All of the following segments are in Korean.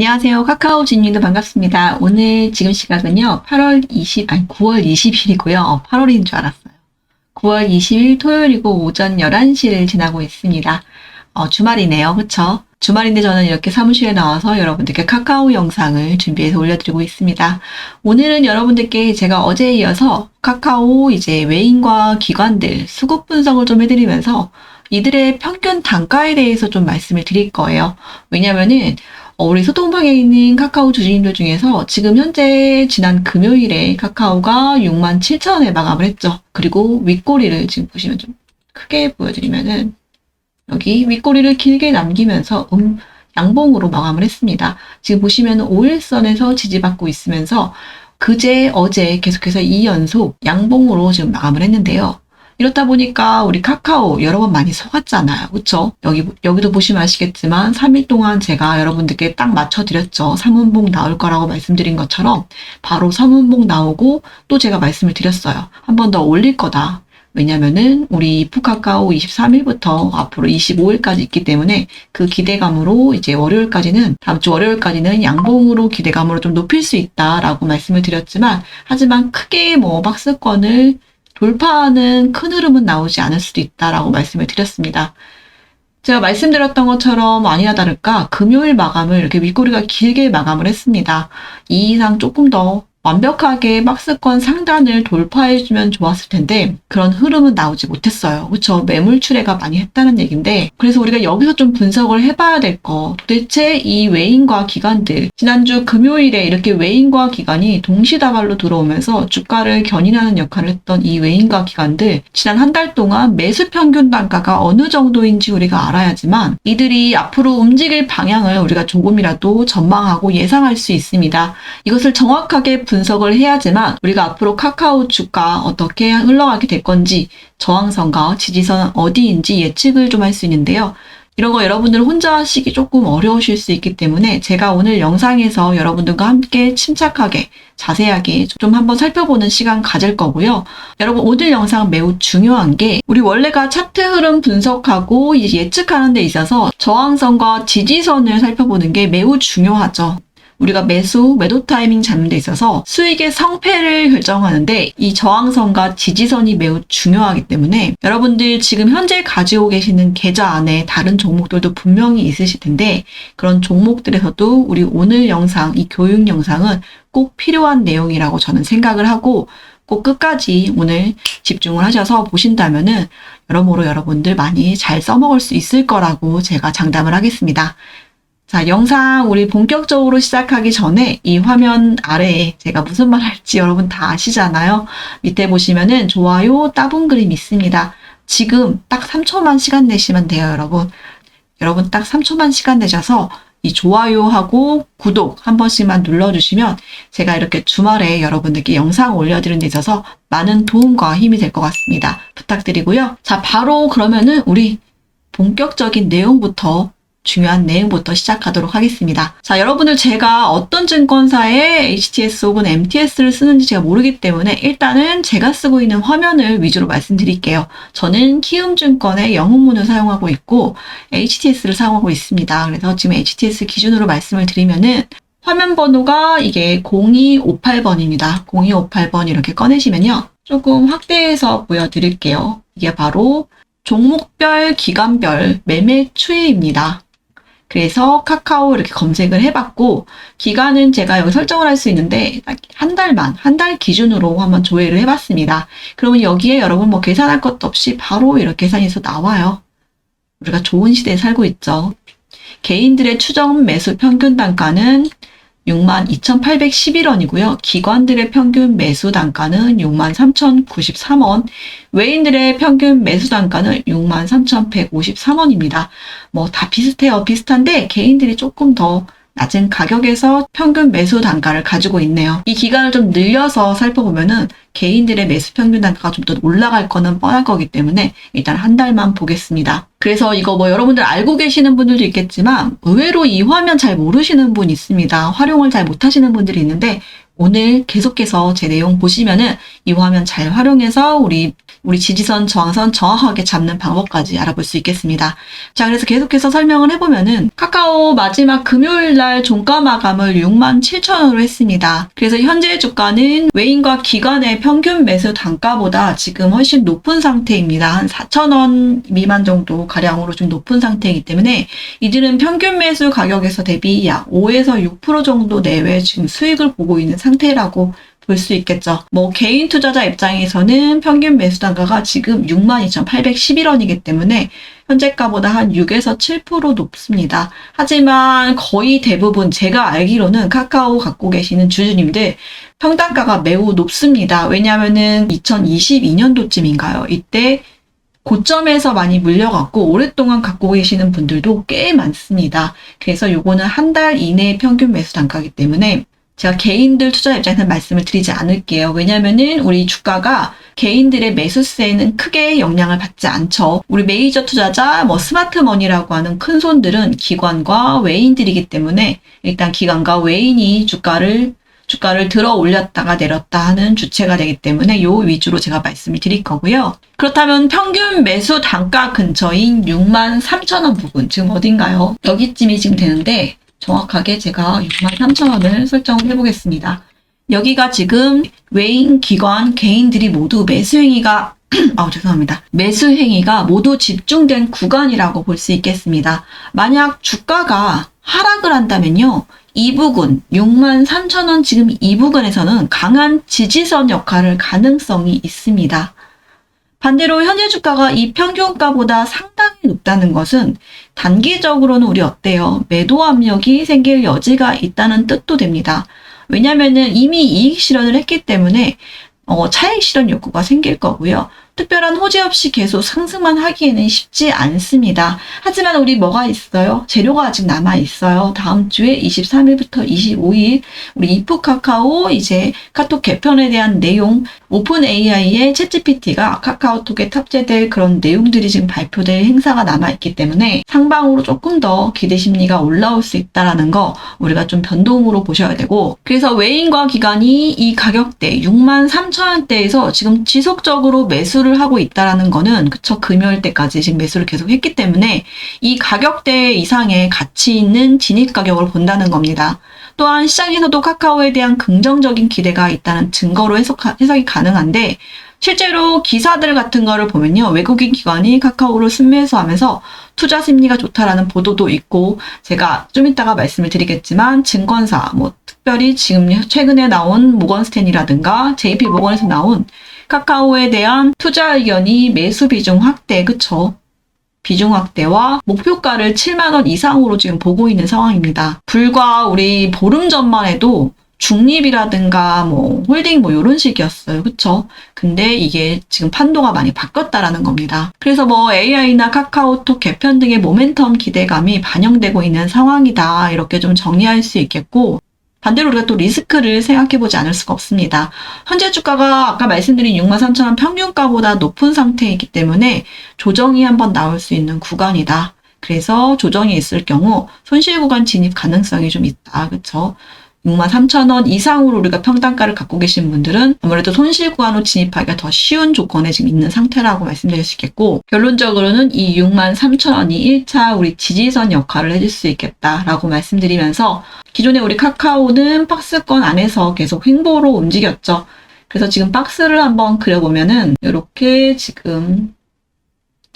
안녕하세요. 카카오 진님도 반갑습니다. 오늘 지금 시각은요, 8월 20, 아니, 9월 20일이고요. 8월인 줄 알았어요. 9월 20일 토요일이고 오전 11시를 지나고 있습니다. 어, 주말이네요. 그쵸? 주말인데 저는 이렇게 사무실에 나와서 여러분들께 카카오 영상을 준비해서 올려드리고 있습니다. 오늘은 여러분들께 제가 어제에 이어서 카카오 이제 외인과 기관들 수급 분석을 좀 해드리면서 이들의 평균 단가에 대해서 좀 말씀을 드릴 거예요. 왜냐면은 어, 우리 소통방에 있는 카카오 주주님들 중에서 지금 현재 지난 금요일에 카카오가 6만 7천 원에 마감을 했죠. 그리고 윗꼬리를 지금 보시면 좀 크게 보여드리면은 여기 윗꼬리를 길게 남기면서 음, 양봉으로 마감을 했습니다. 지금 보시면 5일선에서 지지받고 있으면서 그제 어제 계속해서 2연속 양봉으로 지금 마감을 했는데요. 이렇다 보니까 우리 카카오 여러 번 많이 속았잖아요. 그쵸? 여기, 여기도 보시면 아시겠지만 3일 동안 제가 여러분들께 딱 맞춰 드렸죠. 3운봉 나올 거라고 말씀드린 것처럼 바로 3운봉 나오고 또 제가 말씀을 드렸어요. 한 번 더 올릴 거다. 왜냐면은 우리 이프카카오 23일부터 앞으로 25일까지 있기 때문에 그 기대감으로 이제 월요일까지는 다음 주 월요일까지는 양봉으로 기대감으로 좀 높일 수 있다라고 말씀을 드렸지만 하지만 크게 뭐 박스권을 돌파하는 큰 흐름은 나오지 않을 수도 있다라고 말씀을 드렸습니다. 제가 말씀드렸던 것처럼 아니나 다를까 금요일 마감을 이렇게 윗꼬리가 길게 마감을 했습니다. 이 이상 조금 더 완벽하게 박스권 상단을 돌파해주면 좋았을 텐데 그런 흐름은 나오지 못했어요. 그렇죠? 매물 출회가 많이 했다는 얘기인데 그래서 우리가 여기서 좀 분석을 해봐야 될 거 도대체 이 외인과 기관들 지난주 금요일에 이렇게 외인과 기관이 동시다발로 들어오면서 주가를 견인하는 역할을 했던 이 외인과 기관들 지난 한 달 동안 매수 평균 단가가 어느 정도인지 우리가 알아야지만 이들이 앞으로 움직일 방향을 우리가 조금이라도 전망하고 예상할 수 있습니다. 이것을 정확하게 분석 을 해야지만 우리가 앞으로 카카오 주가 어떻게 흘러가게 될 건지 저항선과 지지선 어디인지 예측을 좀 할 수 있는데요. 이런 거 여러분들 혼자 하시기 조금 어려우실 수 있기 때문에 제가 오늘 영상에서 여러분들과 함께 침착하게 자세하게 좀 한번 살펴보는 시간 가질 거고요. 여러분 오늘 영상 매우 중요한 게 우리 원래가 차트 흐름 분석하고 예측하는 데 있어서 저항선과 지지선을 살펴보는 게 매우 중요하죠. 우리가 매수, 매도 타이밍 잡는 데 있어서 수익의 성패를 결정하는데 이 저항선과 지지선이 매우 중요하기 때문에 여러분들 지금 현재 가지고 계시는 계좌 안에 다른 종목들도 분명히 있으실 텐데 그런 종목들에서도 우리 오늘 영상, 이 교육 영상은 꼭 필요한 내용이라고 저는 생각을 하고 꼭 끝까지 오늘 집중을 하셔서 보신다면은 여러모로 여러분들 많이 잘 써먹을 수 있을 거라고 제가 장담을 하겠습니다. 자, 영상 우리 본격적으로 시작하기 전에 이 화면 아래에 제가 무슨 말 할지 여러분 다 아시잖아요. 밑에 보시면은 좋아요 따분 그림 있습니다. 지금 딱 3초만 시간 내시면 돼요, 여러분. 여러분 딱 3초만 시간 내셔서 이 좋아요하고 구독 한 번씩만 눌러주시면 제가 이렇게 주말에 여러분들께 영상 올려드리는 데 있어서 많은 도움과 힘이 될 것 같습니다. 부탁드리고요. 자, 바로 그러면은 우리 본격적인 내용부터 중요한 내용부터 시작하도록 하겠습니다. 자, 여러분들 제가 어떤 증권사에 HTS 혹은 MTS를 쓰는지 제가 모르기 때문에 일단은 제가 쓰고 있는 화면을 위주로 말씀드릴게요. 저는 키움증권의 영웅문을 사용하고 있고 HTS를 사용하고 있습니다. 그래서 지금 HTS 기준으로 말씀을 드리면은 화면 번호가 이게 0258번입니다. 0258번 이렇게 꺼내시면요. 조금 확대해서 보여드릴게요. 이게 바로 종목별, 기간별 매매 추이입니다. 그래서 카카오 이렇게 검색을 해봤고 기간은 제가 여기 설정을 할 수 있는데 한 달만 한 달 기준으로 한번 조회를 해봤습니다. 그러면 여기에 여러분 뭐 계산할 것도 없이 바로 이렇게 계산해서 나와요. 우리가 좋은 시대에 살고 있죠. 개인들의 추정 매수 평균 단가는 62,811원이고요. 기관들의 평균 매수 단가는 63,093원, 외인들의 평균 매수 단가는 63,153원입니다. 뭐 다 비슷해요. 비슷한데 개인들이 조금 더 낮은 가격에서 평균 매수 단가를 가지고 있네요. 이 기간을 좀 늘려서 살펴보면은 개인들의 매수 평균 단가가 좀 더 올라갈 거는 뻔할 거기 때문에 일단 한 달만 보겠습니다. 그래서 이거 뭐 여러분들 알고 계시는 분들도 있겠지만 의외로 이 화면 잘 모르시는 분 있습니다. 활용을 잘 못하시는 분들이 있는데 오늘 계속해서 제 내용 보시면은 이 화면 잘 활용해서 우리 우리 지지선, 저항선 정확하게 잡는 방법까지 알아볼 수 있겠습니다. 자, 그래서 계속해서 설명을 해보면은 카카오 마지막 금요일 날 종가 마감을 6만 7천 원으로 했습니다. 그래서 현재 주가는 외인과 기관의 평균 매수 단가보다 지금 훨씬 높은 상태입니다. 한 4천 원 미만 정도 가량으로 좀 높은 상태이기 때문에 이들은 평균 매수 가격에서 대비 약 5에서 6% 정도 내외 지금 수익을 보고 있는 상태라고 볼 수 있겠죠. 뭐 개인 투자자 입장에서는 평균 매수 단가가 지금 62,811원이기 때문에 현재가보다 한 6에서 7% 높습니다. 하지만 거의 대부분 제가 알기로는 카카오 갖고 계시는 주주님들 평단가가 매우 높습니다. 왜냐하면은 2022년도쯤인가요? 이때 고점에서 많이 물려갖고 오랫동안 갖고 계시는 분들도 꽤 많습니다. 그래서 요거는 한 달 이내 평균 매수 단가이기 때문에 제가 개인들 투자 입장에서 말씀을 드리지 않을게요. 왜냐면은 우리 주가가 개인들의 매수세에는 크게 영향을 받지 않죠. 우리 메이저 투자자, 뭐 스마트머니라고 하는 큰 손들은 기관과 외인들이기 때문에 일단 기관과 외인이 주가를 주가를 들어 올렸다가 내렸다 하는 주체가 되기 때문에 요 위주로 제가 말씀을 드릴 거고요. 그렇다면 평균 매수 단가 근처인 6만 3천 원 부분 지금 어딘가요? 여기쯤이 지금 되는데 정확하게 제가 6만 3천 원을 설정을 해보겠습니다. 여기가 지금 외인, 기관, 개인들이 모두 매수 행위가 아 죄송합니다. 매수 행위가 모두 집중된 구간이라고 볼 수 있겠습니다. 만약 주가가 하락을 한다면요. 이 부근 6만 3천 원 지금 이 부근에서는 강한 지지선 역할을 가능성이 있습니다. 반대로 현재 주가가 이 평균가보다 상당히 높다는 것은 단기적으로는 우리 어때요? 매도 압력이 생길 여지가 있다는 뜻도 됩니다. 왜냐면은 이미 이익 실현을 했기 때문에 어, 차익 실현 욕구가 생길 거고요. 특별한 호재 없이 계속 상승만 하기에는 쉽지 않습니다. 하지만 우리 뭐가 있어요? 재료가 아직 남아 있어요. 다음 주에 23일부터 25일 우리 이프 카카오 이제 카톡 개편에 대한 내용 오픈 AI의 챗GPT가 카카오톡에 탑재될 그런 내용들이 지금 발표될 행사가 남아 있기 때문에 상방으로 조금 더 기대 심리가 올라올 수 있다라는 거 우리가 좀 변동으로 보셔야 되고 그래서 외인과 기관이 이 가격대 6만 3천 원대에서 지금 지속적으로 매수를 매수를 하고 있다라는 거는 그쵸 금요일 때까지 지금 매수를 계속 했기 때문에 이 가격대 이상의 가치 있는 진입 가격을 본다는 겁니다. 또한 시장에서도 카카오에 대한 긍정적인 기대가 있다는 증거로 해석, 해석이 가능한데 실제로 기사들 같은 거를 보면요. 외국인 기관이 카카오를 순매수하면서 투자 심리가 좋다라는 보도도 있고 제가 좀 이따가 말씀을 드리겠지만 증권사 뭐 특별히 지금 최근에 나온 모건스탠이라든가 JP 모건에서 나온 카카오에 대한 투자 의견이 매수 비중 확대, 그쵸? 비중 확대와 목표가를 7만원 이상으로 지금 보고 있는 상황입니다. 불과 우리 보름 전만 해도 중립이라든가 뭐 홀딩 뭐 이런 식이었어요. 그쵸? 근데 이게 지금 판도가 많이 바뀌었다라는 겁니다. 그래서 뭐 AI나 카카오톡 개편 등의 모멘텀 기대감이 반영되고 있는 상황이다. 이렇게 좀 정리할 수 있겠고 반대로 우리가 또 리스크를 생각해보지 않을 수가 없습니다. 현재 주가가 아까 말씀드린 63,000원 평균가보다 높은 상태이기 때문에 조정이 한번 나올 수 있는 구간이다. 그래서 조정이 있을 경우 손실 구간 진입 가능성이 좀 있다. 그쵸? 6만 3천 원 이상으로 우리가 평단가를 갖고 계신 분들은 아무래도 손실 구간으로 진입하기가 더 쉬운 조건에 지금 있는 상태라고 말씀드릴 수 있겠고 결론적으로는 이 6만 3천 원이 1차 우리 지지선 역할을 해줄 수 있겠다라고 말씀드리면서 기존에 우리 카카오는 박스권 안에서 계속 횡보로 움직였죠. 그래서 지금 박스를 한번 그려보면은 이렇게 지금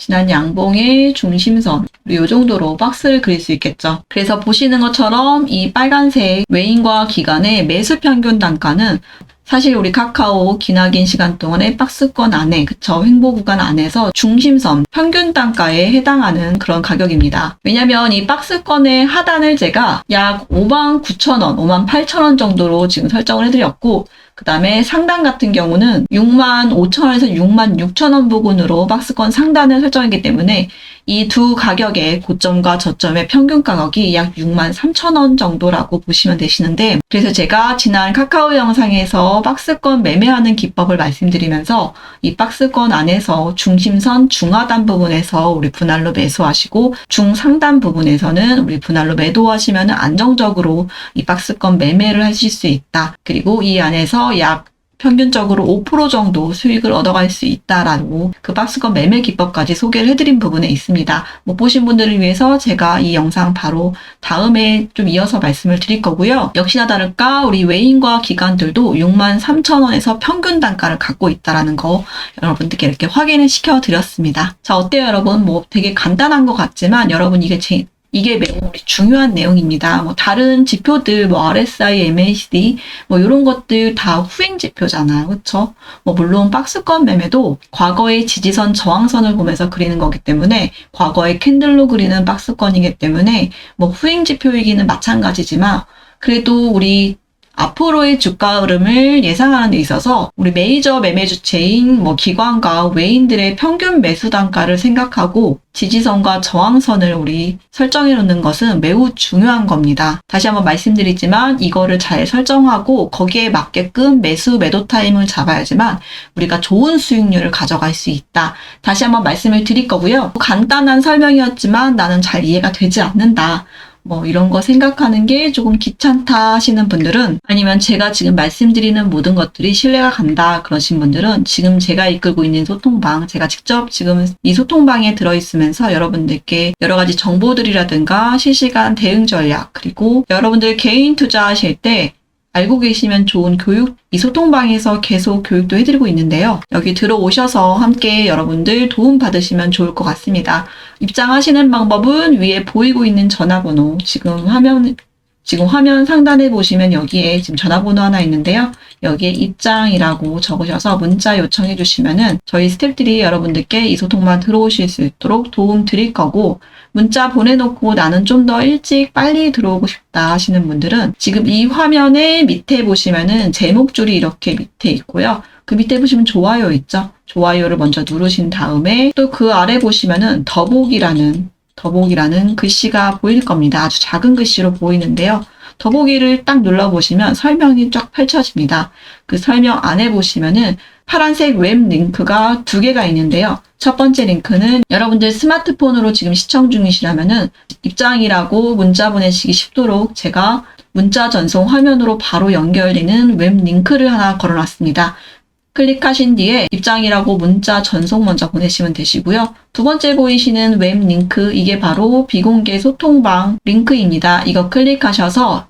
지난 양봉의 중심선 이 정도로 박스를 그릴 수 있겠죠. 그래서 보시는 것처럼 이 빨간색 외인과 기간의 매수 평균 단가는 사실 우리 카카오 기나긴 시간 동안에 박스권 안에 그쵸 횡보 구간 안에서 중심선 평균 단가에 해당하는 그런 가격입니다. 왜냐면 이 박스권의 하단을 제가 약 5만 9천 원, 5만 8천 원 정도로 지금 설정을 해드렸고 그 다음에 상단 같은 경우는 6만 5천 원에서 6만 6천 원 부근으로 박스권 상단을 설정했기 때문에 이 두 가격의 고점과 저점의 평균 가격이 약 6만 3천 원 정도라고 보시면 되시는데 그래서 제가 지난 카카오 영상에서 박스권 매매하는 기법을 말씀드리면서 이 박스권 안에서 중심선 중하단 부분에서 우리 분할로 매수하시고 중상단 부분에서는 우리 분할로 매도하시면 안정적으로 이 박스권 매매를 하실 수 있다. 그리고 이 안에서 약 평균적으로 5% 정도 수익을 얻어갈 수 있다라고 그 박스권 매매 기법까지 소개를 해드린 부분에 있습니다. 못 보신 분들을 위해서 제가 이 영상 바로 다음에 좀 이어서 말씀을 드릴 거고요. 역시나 다를까 우리 외인과 기관들도 6만 3천 원에서 평균 단가를 갖고 있다라는 거 여러분들께 이렇게 확인을 시켜 드렸습니다. 자 어때요 여러분? 뭐 되게 간단한 것 같지만 여러분 이게 제, 이게 매우 중요한 내용입니다. 뭐 다른 지표들, 뭐 RSI, MACD, 뭐 이런 것들 다 후행 지표잖아요, 그렇죠? 뭐 물론 박스권 매매도 과거의 지지선, 저항선을 보면서 그리는 거기 때문에 과거의 캔들로 그리는 박스권이기 때문에 뭐 후행 지표이기는 마찬가지지만 그래도 우리 앞으로의 주가 흐름을 예상하는 데 있어서 우리 메이저 매매 주체인 뭐 기관과 외인들의 평균 매수 단가를 생각하고 지지선과 저항선을 우리 설정해 놓는 것은 매우 중요한 겁니다. 다시 한번 말씀드리지만 이거를 잘 설정하고 거기에 맞게끔 매수 매도 타임을 잡아야지만 우리가 좋은 수익률을 가져갈 수 있다. 다시 한번 말씀을 드릴 거고요. 간단한 설명이었지만 나는 잘 이해가 되지 않는다. 뭐 이런 거 생각하는 게 조금 귀찮다 하시는 분들은 아니면 제가 지금 말씀드리는 모든 것들이 신뢰가 간다 그러신 분들은 지금 제가 이끌고 있는 소통방 제가 직접 지금 이 소통방에 들어있으면서 여러분들께 여러 가지 정보들이라든가 실시간 대응 전략 그리고 여러분들 개인 투자하실 때 알고 계시면 좋은 교육, 이 소통방에서 계속 교육도 해드리고 있는데요. 여기 들어오셔서 함께 여러분들 도움 받으시면 좋을 것 같습니다. 입장하시는 방법은 위에 보이고 있는 전화번호, 지금 화면, 지금 화면 상단에 보시면 여기에 지금 전화번호 하나 있는데요. 여기에 입장이라고 적으셔서 문자 요청해 주시면은 저희 스태프들이 여러분들께 이 소통방 들어오실 수 있도록 도움 드릴 거고 문자 보내놓고 나는 좀 더 일찍 빨리 들어오고 싶다 하시는 분들은 지금 이 화면에 밑에 보시면은 제목줄이 이렇게 밑에 있고요. 그 밑에 보시면 좋아요 있죠? 좋아요를 먼저 누르신 다음에 또 그 아래 보시면은 더보기라는 더보기라는 글씨가 보일 겁니다. 아주 작은 글씨로 보이는데요. 더보기를 딱 눌러보시면 설명이 쫙 펼쳐집니다. 그 설명 안에 보시면은 파란색 웹 링크가 두 개가 있는데요. 첫 번째 링크는 여러분들 스마트폰으로 지금 시청 중이시라면은 입장이라고 문자 보내시기 쉽도록 제가 문자 전송 화면으로 바로 연결되는 웹 링크를 하나 걸어놨습니다. 클릭하신 뒤에 입장이라고 문자 전송 먼저 보내시면 되시고요. 두 번째 보이시는 웹 링크, 이게 바로 비공개 소통방 링크입니다. 이거 클릭하셔서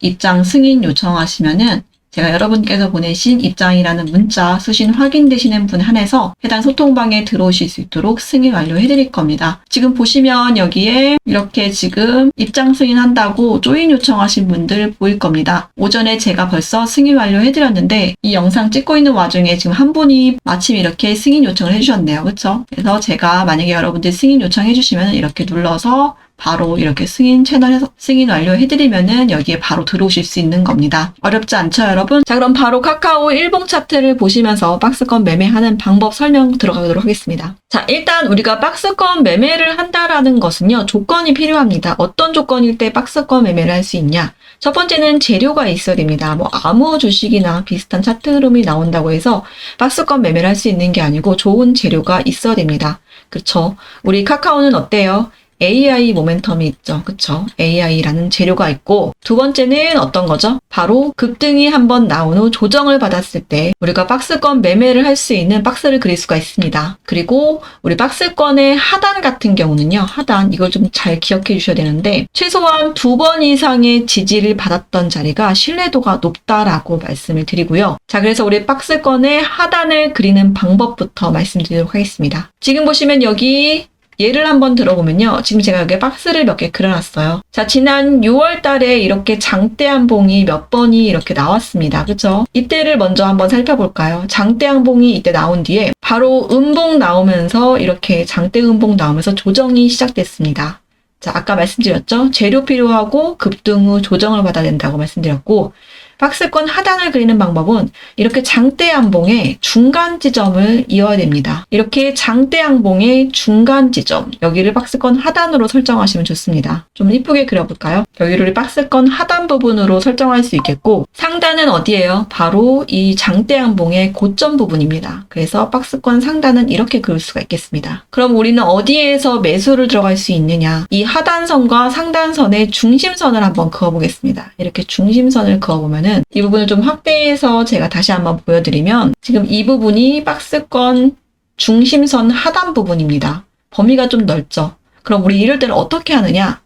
입장 승인 요청하시면은 제가 여러분께서 보내신 입장이라는 문자 수신 확인되시는 분 한해서 해당 소통방에 들어오실 수 있도록 승인 완료해 드릴 겁니다. 지금 보시면 여기에 이렇게 지금 입장 승인한다고 조인 요청하신 분들 보일 겁니다. 오전에 제가 벌써 승인 완료해 드렸는데 이 영상 찍고 있는 와중에 지금 한 분이 마침 이렇게 승인 요청을 해주셨네요. 그렇죠? 그래서 제가 만약에 여러분들 승인 요청해 주시면 이렇게 눌러서 바로 이렇게 승인 채널에서 승인 완료해드리면은 여기에 바로 들어오실 수 있는 겁니다. 어렵지 않죠, 여러분? 자, 그럼 바로 카카오 일봉 차트를 보시면서 박스권 매매하는 방법 설명 들어가도록 하겠습니다. 자, 일단 우리가 박스권 매매를 한다라는 것은요, 조건이 필요합니다. 어떤 조건일 때 박스권 매매를 할 수 있냐? 첫 번째는 재료가 있어야 됩니다. 뭐 아무 주식이나 비슷한 차트 흐름이 나온다고 해서 박스권 매매를 할 수 있는 게 아니고 좋은 재료가 있어야 됩니다. 그쵸? 우리 카카오는 어때요? AI 모멘텀이 있죠. 그쵸? AI라는 재료가 있고, 두 번째는 어떤 거죠? 바로 급등이 한번 나온 후 조정을 받았을 때 우리가 박스권 매매를 할 수 있는 박스를 그릴 수가 있습니다. 그리고 우리 박스권의 하단 같은 경우는요, 하단, 이걸 좀 잘 기억해 주셔야 되는데, 최소한 두 번 이상의 지지를 받았던 자리가 신뢰도가 높다라고 말씀을 드리고요. 자, 그래서 우리 박스권의 하단을 그리는 방법부터 말씀드리도록 하겠습니다. 지금 보시면 여기 예를 한번 들어보면요. 지금 제가 여기 박스를 몇 개 그려놨어요. 자, 지난 6월 달에 이렇게 장대 한봉이 몇 번이 이렇게 나왔습니다. 그죠? 이때를 먼저 한번 살펴볼까요? 장대 한봉이 이때 나온 뒤에 바로 음봉 나오면서 이렇게 장대 음봉 나오면서 조정이 시작됐습니다. 자, 아까 말씀드렸죠? 재료 필요하고 급등 후 조정을 받아야 된다고 말씀드렸고, 박스권 하단을 그리는 방법은 이렇게 장대 양봉의 중간 지점을 이어야 됩니다. 이렇게 장대 양봉의 중간 지점, 여기를 박스권 하단으로 설정하시면 좋습니다. 좀 이쁘게 그려볼까요? 여기를 박스권 하단 부분으로 설정할 수 있겠고, 상단은 어디예요? 바로 이 장대 양봉의 고점 부분입니다. 그래서 박스권 상단은 이렇게 그릴 수가 있겠습니다. 그럼 우리는 어디에서 매수를 들어갈 수 있느냐? 이 하단선과 상단선의 중심선을 한번 그어보겠습니다. 이렇게 중심선을 그어보면은 때는 이 부분을 좀 확대해서 제가 다시 한번 보여드리면 지금 이 부분이 박스권 중심선 하단 부분입니다. 범위가 좀 넓죠. 그럼 우리 이럴 때는 어떻게 하느냐?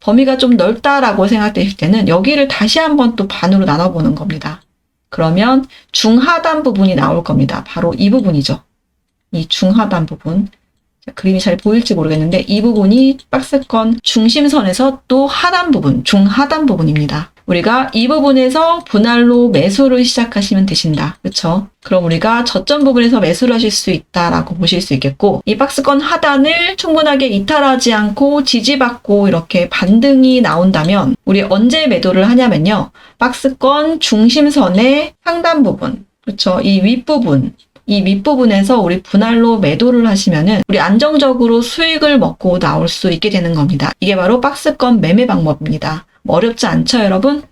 범위가 좀 넓다라고 생각되실 때는 여기를 다시 한번 또 반으로 나눠보는 겁니다. 그러면 중하단 부분이 나올 겁니다. 바로 이 부분이죠. 이 중하단 부분. 자, 그림이 잘 보일지 모르겠는데 이 부분이 박스권 중심선에서 또 하단 부분, 중하단 부분입니다. 우리가 이 부분에서 분할로 매수를 시작하시면 되신다. 그렇죠? 그럼 우리가 저점 부분에서 매수를 하실 수 있다라고 보실 수 있겠고 이 박스권 하단을 충분하게 이탈하지 않고 지지받고 이렇게 반등이 나온다면 우리 언제 매도를 하냐면요. 박스권 중심선의 상단 부분, 그렇죠? 이 윗부분 이 윗부분에서 우리 분할로 매도를 하시면은 우리 안정적으로 수익을 먹고 나올 수 있게 되는 겁니다. 이게 바로 박스권 매매 방법입니다. 뭐 어렵지 않죠, 여러분?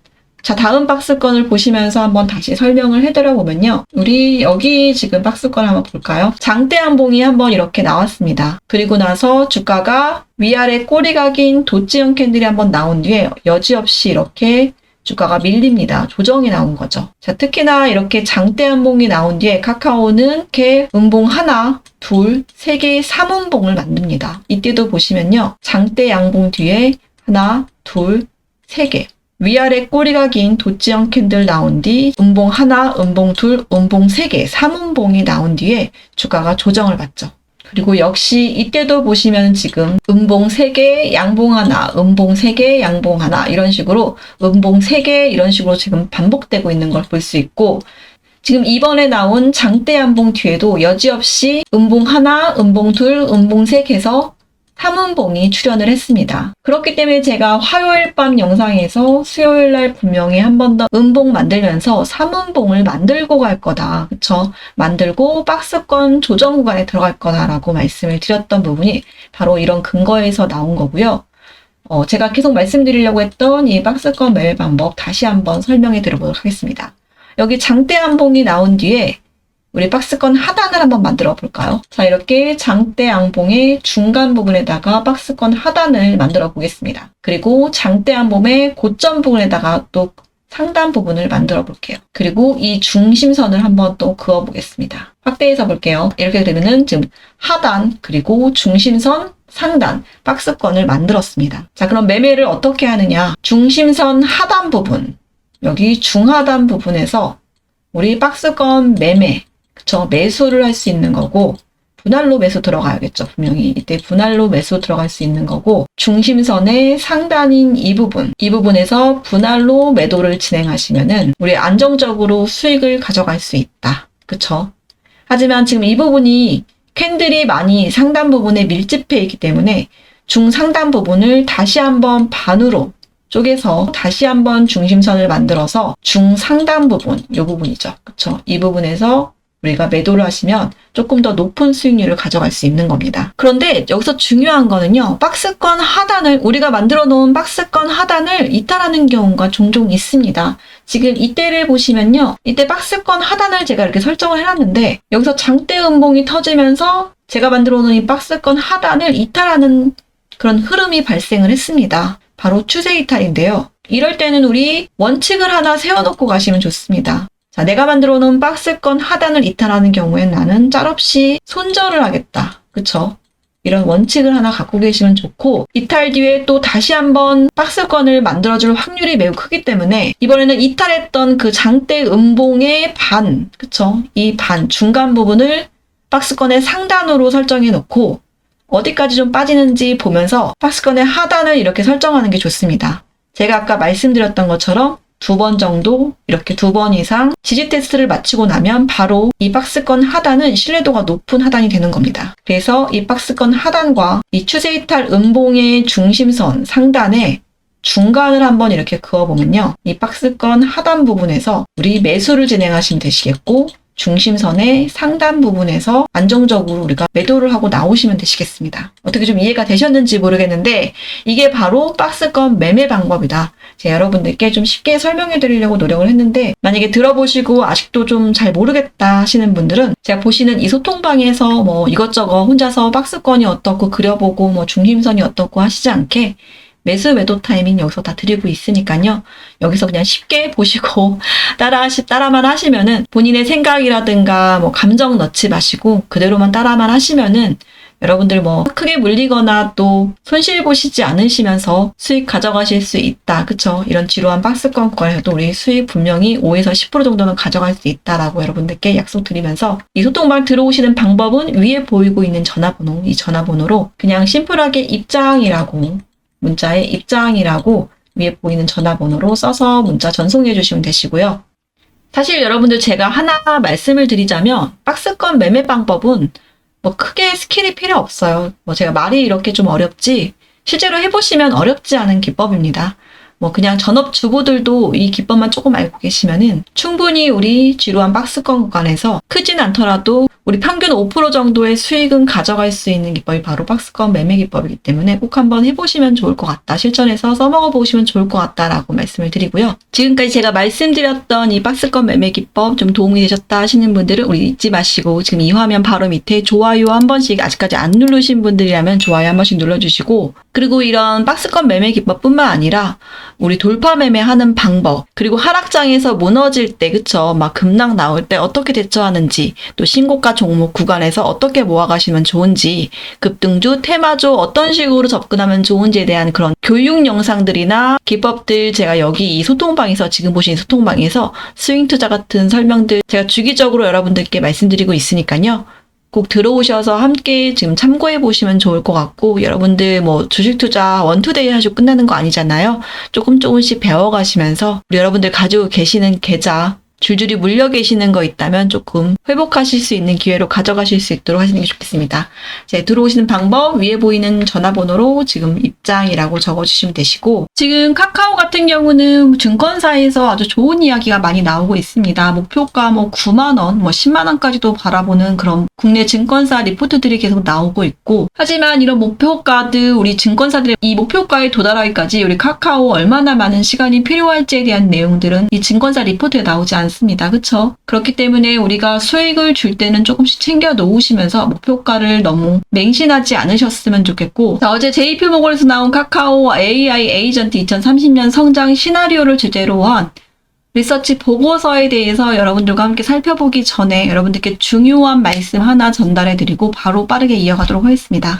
자, 다음 박스권을 보시면서 한번 다시 설명을 해드려 보면요. 우리 여기 지금 박스권 한번 볼까요? 장대 한봉이 한번 이렇게 나왔습니다. 그리고 나서 주가가 위아래 꼬리가 긴 도치형 캔들이 한번 나온 뒤에 여지없이 이렇게 주가가 밀립니다. 조정이 나온 거죠. 자, 특히나 이렇게 장대 한봉이 나온 뒤에 카카오는 이렇게 음봉 하나, 둘, 세 개의 삼음봉을 만듭니다. 이때도 보시면요. 장대 양봉 뒤에 하나, 둘, 세 개. 위아래 꼬리가 긴 도치형 캔들 나온 뒤 음봉 하나, 음봉 둘, 음봉 세 개, 삼음봉이 나온 뒤에 주가가 조정을 받죠. 그리고 역시 이때도 보시면 지금 음봉 3개, 양봉 하나, 음봉 3개, 양봉 하나 이런 식으로 음봉 3개 이런 식으로 지금 반복되고 있는 걸 볼 수 있고 지금 이번에 나온 장대 양봉 뒤에도 여지없이 음봉 하나, 음봉 둘, 음봉 셋 해서 삼음봉이 출연을 했습니다. 그렇기 때문에 제가 화요일 밤 영상에서 수요일 날 분명히 한 번 더 음봉 만들면서 삼음봉을 만들고 갈 거다. 그쵸? 만들고 박스권 조정 구간에 들어갈 거다라고 말씀을 드렸던 부분이 바로 이런 근거에서 나온 거고요. 어, 제가 계속 말씀드리려고 했던 이 박스권 매매 방법 다시 한번 설명해 드려보도록 하겠습니다. 여기 장대 한봉이 나온 뒤에 우리 박스권 하단을 한번 만들어 볼까요? 자, 이렇게 장대 양봉의 중간 부분에다가 박스권 하단을 만들어 보겠습니다. 그리고 장대 양봉의 고점 부분에다가 또 상단 부분을 만들어 볼게요. 그리고 이 중심선을 한번 또 그어 보겠습니다. 확대해서 볼게요. 이렇게 되면은 지금 하단 그리고 중심선 상단 박스권을 만들었습니다. 자, 그럼 매매를 어떻게 하느냐? 중심선 하단 부분 여기 중하단 부분에서 우리 박스권 매매 그쵸 매수를 할 수 있는 거고 분할로 매수 들어가야겠죠 분명히 이때 분할로 매수 들어갈 수 있는 거고 중심선의 상단인 이 부분 이 부분에서 분할로 매도를 진행하시면은 우리 안정적으로 수익을 가져갈 수 있다 그쵸 하지만 지금 이 부분이 캔들이 많이 상단 부분에 밀집해 있기 때문에 중상단 부분을 다시 한번 반으로 쪼개서 다시 한번 중심선을 만들어서 중상단 부분, 이 부분이죠. 그쵸? 이 부분에서 우리가 매도를 하시면 조금 더 높은 수익률을 가져갈 수 있는 겁니다. 그런데 여기서 중요한 거는요. 박스권 하단을 우리가 만들어 놓은 박스권 하단을 이탈하는 경우가 종종 있습니다. 지금 이때를 보시면요. 이때 박스권 하단을 제가 이렇게 설정을 해놨는데 여기서 장대 음봉이 터지면서 제가 만들어 놓은 이 박스권 하단을 이탈하는 그런 흐름이 발생을 했습니다. 바로 추세 이탈인데요. 이럴 때는 우리 원칙을 하나 세워놓고 가시면 좋습니다. 자, 내가 만들어 놓은 박스권 하단을 이탈하는 경우엔 나는 짤없이 손절을 하겠다. 그쵸? 이런 원칙을 하나 갖고 계시면 좋고 이탈 뒤에 또 다시 한번 박스권을 만들어줄 확률이 매우 크기 때문에 이번에는 이탈했던 그 장대 음봉의 반, 그쵸? 이 반, 중간 부분을 박스권의 상단으로 설정해 놓고 어디까지 좀 빠지는지 보면서 박스권의 하단을 이렇게 설정하는 게 좋습니다. 제가 아까 말씀드렸던 것처럼 두 번 정도 이렇게 두 번 이상 지지 테스트를 마치고 나면 바로 이 박스권 하단은 신뢰도가 높은 하단이 되는 겁니다. 그래서 이 박스권 하단과 이 추세 이탈 음봉의 중심선 상단에 중간을 한번 이렇게 그어보면요. 이 박스권 하단 부분에서 우리 매수를 진행하시면 되시겠고 중심선의 상단 부분에서 안정적으로 우리가 매도를 하고 나오시면 되시겠습니다. 어떻게 좀 이해가 되셨는지 모르겠는데 이게 바로 박스권 매매 방법이다. 제가 여러분들께 좀 쉽게 설명해 드리려고 노력을 했는데 만약에 들어보시고 아직도 좀 잘 모르겠다 하시는 분들은 제가 보시는 이 소통방에서 뭐 이것저것 혼자서 박스권이 어떻고 그려보고 뭐 중심선이 어떻고 하시지 않게 매수 매도 타이밍 여기서 다 드리고 있으니까요. 여기서 그냥 쉽게 보시고 따라 하시, 따라만 하시면은 본인의 생각이라든가 뭐 감정 넣지 마시고 그대로만 따라만 하시면은 여러분들 뭐 크게 물리거나 또 손실 보시지 않으시면서 수익 가져가실 수 있다. 그쵸? 이런 지루한 박스권 구간에서도 우리 수익 분명히 5에서 10% 정도는 가져갈 수 있다라고 여러분들께 약속드리면서 이 소통방 들어오시는 방법은 위에 보이고 있는 전화번호, 이 전화번호로 그냥 심플하게 입장이라고 문자에 입장이라고 위에 보이는 전화번호로 써서 문자 전송해 주시면 되시고요. 사실 여러분들 제가 하나 말씀을 드리자면 박스권 매매 방법은 뭐 크게 스킬이 필요 없어요. 뭐 제가 말이 이렇게 좀 어렵지 실제로 해보시면 어렵지 않은 기법입니다. 뭐 그냥 전업 주부들도 이 기법만 조금 알고 계시면은 충분히 우리 지루한 박스권 구간에서 크진 않더라도 우리 평균 5% 정도의 수익은 가져갈 수 있는 기법이 바로 박스권 매매 기법이기 때문에 꼭 한번 해보시면 좋을 것 같다. 실전에서 써먹어 보시면 좋을 것 같다라고 말씀을 드리고요. 지금까지 제가 말씀드렸던 이 박스권 매매 기법 좀 도움이 되셨다 하시는 분들은 우리 잊지 마시고 지금 이 화면 바로 밑에 좋아요 한 번씩 아직까지 안 누르신 분들이라면 좋아요 한 번씩 눌러주시고 그리고 이런 박스권 매매 기법뿐만 아니라 우리 돌파 매매하는 방법, 그리고 하락장에서 무너질 때, 그쵸? 막 급락 나올 때 어떻게 대처하는지, 또 신고가 종목 구간에서 어떻게 모아가시면 좋은지, 급등주, 테마주 어떤 식으로 접근하면 좋은지에 대한 그런 교육 영상들이나 기법들 제가 여기 이 소통방에서, 지금 보신 소통방에서 스윙 투자 같은 설명들 제가 주기적으로 여러분들께 말씀드리고 있으니까요. 꼭 들어오셔서 함께 지금 참고해 보시면 좋을 것 같고 여러분들 뭐 주식 투자 원투데이 하시고 끝나는 거 아니잖아요. 조금 조금씩 배워가시면서 여러분들 가지고 계시는 계좌 줄줄이 물려 계시는 거 있다면 조금 회복하실 수 있는 기회로 가져가실 수 있도록 하시는 게 좋겠습니다. 자, 들어오시는 방법 위에 보이는 전화번호로 지금 입장이라고 적어주시면 되시고 지금 카카오 같은 경우는 증권사에서 아주 좋은 이야기가 많이 나오고 있습니다. 목표가 뭐 9만 원, 뭐 10만 원까지도 바라보는 그런 국내 증권사 리포트들이 계속 나오고 있고 하지만 이런 목표가들 우리 증권사들의 이 목표가에 도달하기까지 우리 카카오 얼마나 많은 시간이 필요할지에 대한 내용들은 이 증권사 리포트에 나오지 않습니다. 않습니다. 그쵸? 그렇기 때문에 우리가 수익을 줄 때는 조금씩 챙겨 놓으시면서 목표가를 너무 맹신하지 않으셨으면 좋겠고 자, 어제 JP모건에서 나온 카카오 AI 에이전트 2030년 성장 시나리오를 주제로 한 리서치 보고서에 대해서 여러분들과 함께 살펴보기 전에 여러분들께 중요한 말씀 하나 전달해 드리고 바로 빠르게 이어가도록 하겠습니다.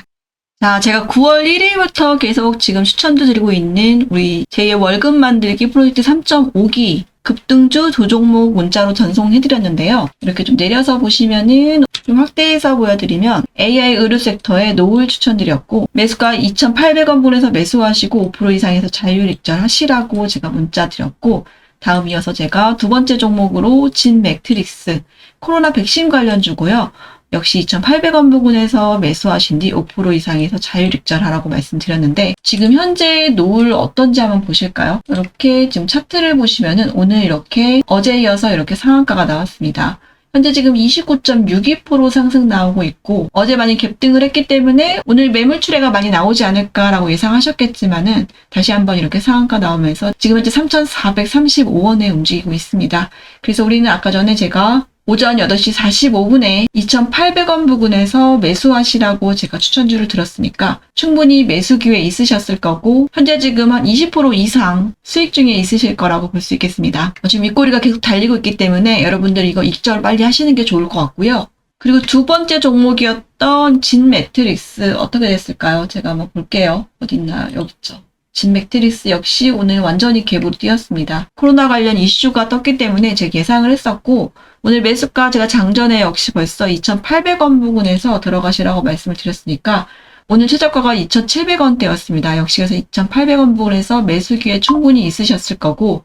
자, 제가 9월 1일부터 계속 지금 추천도 드리고 있는 우리 제2의 월급 만들기 프로젝트 3.5기 급등주 조 종목 문자로 전송해드렸는데요. 이렇게 좀 내려서 보시면은 좀 확대해서 보여드리면 AI 의류 섹터에 노을 추천드렸고 매수가 2,800원 분에서 매수하시고 5% 이상에서 자율 입절하시라고 제가 문자 드렸고 다음 이어서 제가 두 번째 종목으로 진 맥트릭스 코로나 백신 관련 주고요. 역시 2,800원 부근에서 매수하신 뒤 5% 이상에서 자율익절하라고 말씀드렸는데 지금 현재 노을 어떤지 한번 보실까요? 이렇게 지금 차트를 보시면은 오늘 이렇게 어제 이어서 이렇게 상한가가 나왔습니다. 현재 지금 29.62% 상승 나오고 있고 어제 많이 갭등을 했기 때문에 오늘 매물 출회가 많이 나오지 않을까라고 예상하셨겠지만은 다시 한번 이렇게 상한가 나오면서 지금 현재 3,435원에 움직이고 있습니다. 그래서 우리는 아까 전에 제가 오전 8시 45분에 2,800원 부근에서 매수하시라고 제가 추천주를 들었으니까 충분히 매수 기회 있으셨을 거고 현재 지금 한 20% 이상 수익 중에 있으실 거라고 볼 수 있겠습니다. 지금 윗꼬리가 계속 달리고 있기 때문에 여러분들 이거 익절 빨리 하시는 게 좋을 것 같고요. 그리고 두 번째 종목이었던 진 매트릭스 어떻게 됐을까요? 제가 한번 볼게요. 어디 있나 여기 있죠. 진 맥트릭스 역시 오늘 완전히 갭으로 뛰었습니다. 코로나 관련 이슈가 떴기 때문에 제가 예상을 했었고 오늘 매수가 제가 장전에 역시 벌써 2,800원 부근에서 들어가시라고 말씀을 드렸으니까 오늘 최저가가 2,700원대였습니다. 역시 그래서 2,800원 부근에서 매수 기회 충분히 있으셨을 거고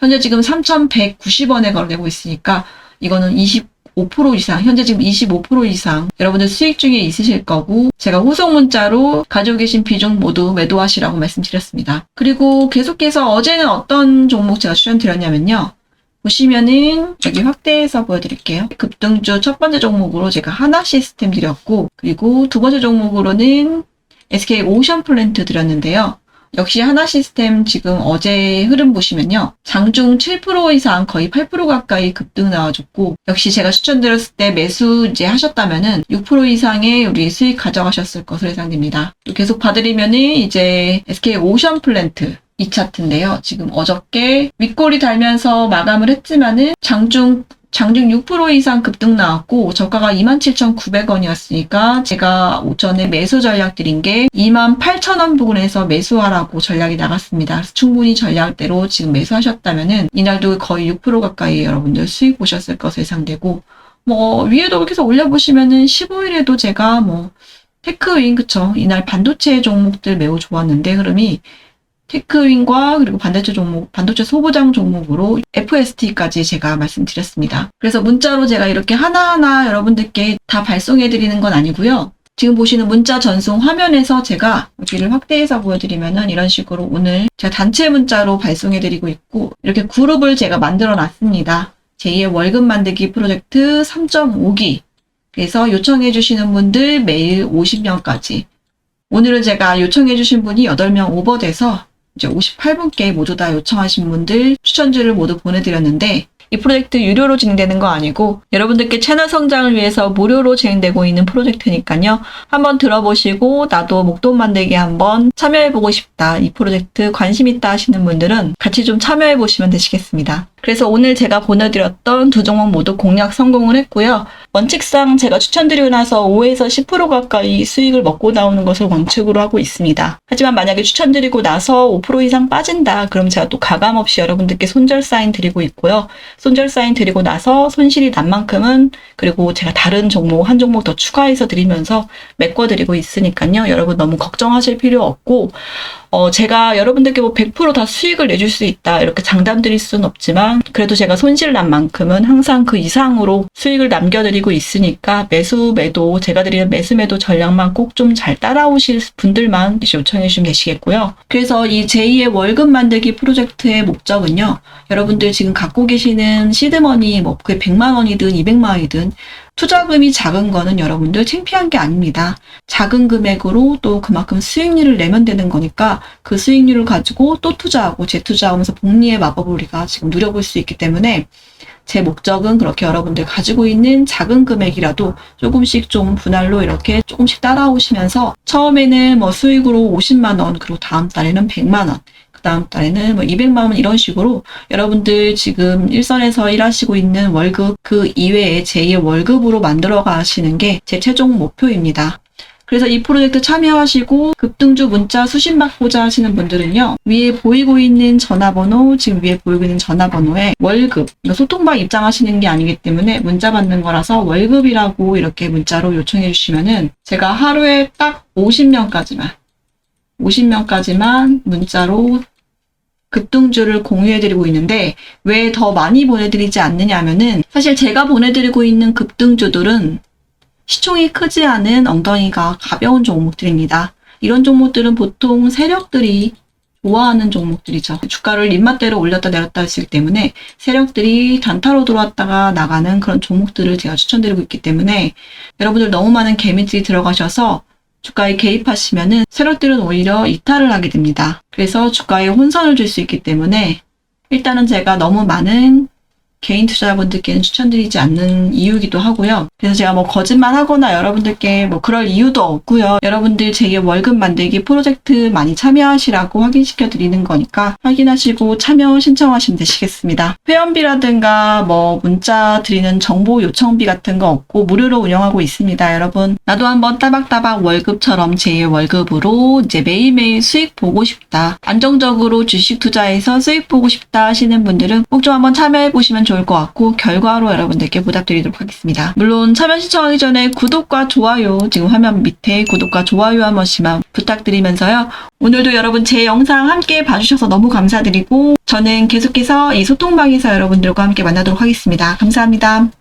현재 지금 3,190원에 거래되고 있으니까 이거는 20 5% 이상, 현재 지금 25% 이상 여러분들 수익 중에 있으실 거고 제가 후속 문자로 가지고 계신 비중 모두 매도하시라고 말씀드렸습니다. 그리고 계속해서 어제는 어떤 종목 제가 추천드렸냐면요. 보시면은 여기 확대해서 보여드릴게요. 급등주 첫 번째 종목으로 제가 하나 시스템 드렸고 그리고 두 번째 종목으로는 SK 오션 플랜트 드렸는데요. 역시 하나 시스템 지금 어제 흐름 보시면요. 장중 7% 이상 거의 8% 가까이 급등 나와줬고, 역시 제가 추천드렸을 때 매수 이제 하셨다면은 6% 이상의 우리 수익 가져가셨을 것으로 예상됩니다. 또 계속 봐드리면은 이제 SK 오션 플랜트 이 차트인데요. 지금 어저께 윗골이 달면서 마감을 했지만은 장중 장중 6% 이상 급등 나왔고 저가가 27,900원이었으니까 제가 오전에 매수 전략 드린 게 28,000원 부근에서 매수하라고 전략이 나갔습니다. 충분히 전략대로 지금 매수하셨다면은 이날도 거의 6% 가까이 여러분들 수익 보셨을 것으로 예상되고 뭐 위에도 계속 올려보시면은 15일에도 제가 뭐 테크윈 그쵸 이날 반도체 종목들 매우 좋았는데 흐름이 테크윈과 그리고 반도체 종목, 반도체 소부장 종목으로 FST까지 제가 말씀드렸습니다. 그래서 문자로 제가 이렇게 하나하나 여러분들께 다 발송해 드리는 건 아니고요. 지금 보시는 문자 전송 화면에서 제가 여기를 확대해서 보여드리면은 이런 식으로 오늘 제가 단체 문자로 발송해 드리고 있고 이렇게 그룹을 제가 만들어 놨습니다. 제2의 월급 만들기 프로젝트 3.5기. 그래서 요청해 주시는 분들 매일 50명까지. 오늘은 제가 요청해 주신 분이 8명 오버돼서 이제 58분께 모두 다 요청하신 분들 추천주를 모두 보내드렸는데 이 프로젝트 유료로 진행되는 거 아니고 여러분들께 채널 성장을 위해서 무료로 진행되고 있는 프로젝트니까요. 한번 들어보시고 나도 목돈 만들기 한번 참여해보고 싶다. 이 프로젝트 관심 있다 하시는 분들은 같이 좀 참여해보시면 되시겠습니다. 그래서 오늘 제가 보내드렸던 두 종목 모두 공략 성공을 했고요. 원칙상 제가 추천드리고 나서 5에서 10% 가까이 수익을 먹고 나오는 것을 원칙으로 하고 있습니다. 하지만 만약에 추천드리고 나서 5% 이상 빠진다. 그럼 제가 또 가감 없이 여러분들께 손절 사인 드리고 있고요. 손절 사인 드리고 나서 손실이 난 만큼은 그리고 제가 다른 종목 한 종목 더 추가해서 드리면서 메꿔드리고 있으니까요. 여러분 너무 걱정하실 필요 없고 어, 제가 여러분들께 뭐 100%다 수익을 내줄 수 있다 이렇게 장담 드릴 수는 없지만 그래도 제가 손실 난 만큼은 항상 그 이상으로 수익을 남겨드리고 있으니까 매수 매도 제가 드리는 매수 매도 전략만 꼭 좀 잘 따라오실 분들만 요청해 주시면 되시겠고요. 그래서 이 제2의 월급 만들기 프로젝트의 목적은요. 여러분들 지금 갖고 계시는 시드머니 뭐 그게 100만 원이든 200만 원이든 투자금이 작은 거는 여러분들 창피한 게 아닙니다. 작은 금액으로 또 그만큼 수익률을 내면 되는 거니까 그 수익률을 가지고 또 투자하고 재투자하면서 복리의 마법을 우리가 지금 누려볼 수 있기 때문에 제 목적은 그렇게 여러분들 가지고 있는 작은 금액이라도 조금씩 좀 분할로 이렇게 조금씩 따라오시면서 처음에는 뭐 수익으로 50만 원 그리고 다음 달에는 100만 원그 다음 달에는 뭐 200만 원 이런 식으로 여러분들 지금 일선에서 일하시고 있는 월급 그 이외에 제2의 월급으로 만들어 가시는 게 제 최종 목표입니다. 그래서 이 프로젝트 참여하시고 급등주 문자 수신 받고자 하시는 분들은요. 위에 보이고 있는 전화번호, 지금 위에 보이고 있는 전화번호에 월급, 그러니까 소통방 입장하시는 게 아니기 때문에 문자 받는 거라서 월급이라고 이렇게 문자로 요청해 주시면은 제가 하루에 딱 50명까지만 50명까지만 문자로 급등주를 공유해드리고 있는데 왜 더 많이 보내드리지 않느냐 하면은 사실 제가 보내드리고 있는 급등주들은 시총이 크지 않은 엉덩이가 가벼운 종목들입니다. 이런 종목들은 보통 세력들이 좋아하는 종목들이죠. 주가를 입맛대로 올렸다 내렸다 했기 때문에 세력들이 단타로 들어왔다가 나가는 그런 종목들을 제가 추천드리고 있기 때문에 여러분들 너무 많은 개미들이 들어가셔서 주가에 개입하시면은 세력들은 오히려 이탈을 하게 됩니다. 그래서 주가에 혼선을 줄 수 있기 때문에 일단은 제가 너무 많은 개인 투자자분들께는 추천드리지 않는 이유이기도 하고요. 그래서 제가 뭐 거짓말 하거나 여러분들께 뭐 그럴 이유도 없고요. 여러분들 제게 월급 만들기 프로젝트 많이 참여하시라고 확인시켜 드리는 거니까 확인하시고 참여 신청하시면 되시겠습니다. 회원비라든가 뭐 문자 드리는 정보 요청비 같은 거 없고 무료로 운영하고 있습니다. 여러분 나도 한번 따박따박 월급처럼 제 월급으로 이제 매일매일 수익 보고 싶다. 안정적으로 주식 투자해서 수익 보고 싶다 하시는 분들은 꼭 좀 한번 참여해 보시면 좋을 것 같고 결과로 여러분들께 보답드리도록 하겠습니다. 물론 참여 신청하기 전에 구독과 좋아요 지금 화면 밑에 구독과 좋아요 한 번씩만 부탁드리면서요. 오늘도 여러분 제 영상 함께 봐주셔서 너무 감사드리고 저는 계속해서 이 소통방에서 여러분들과 함께 만나도록 하겠습니다. 감사합니다.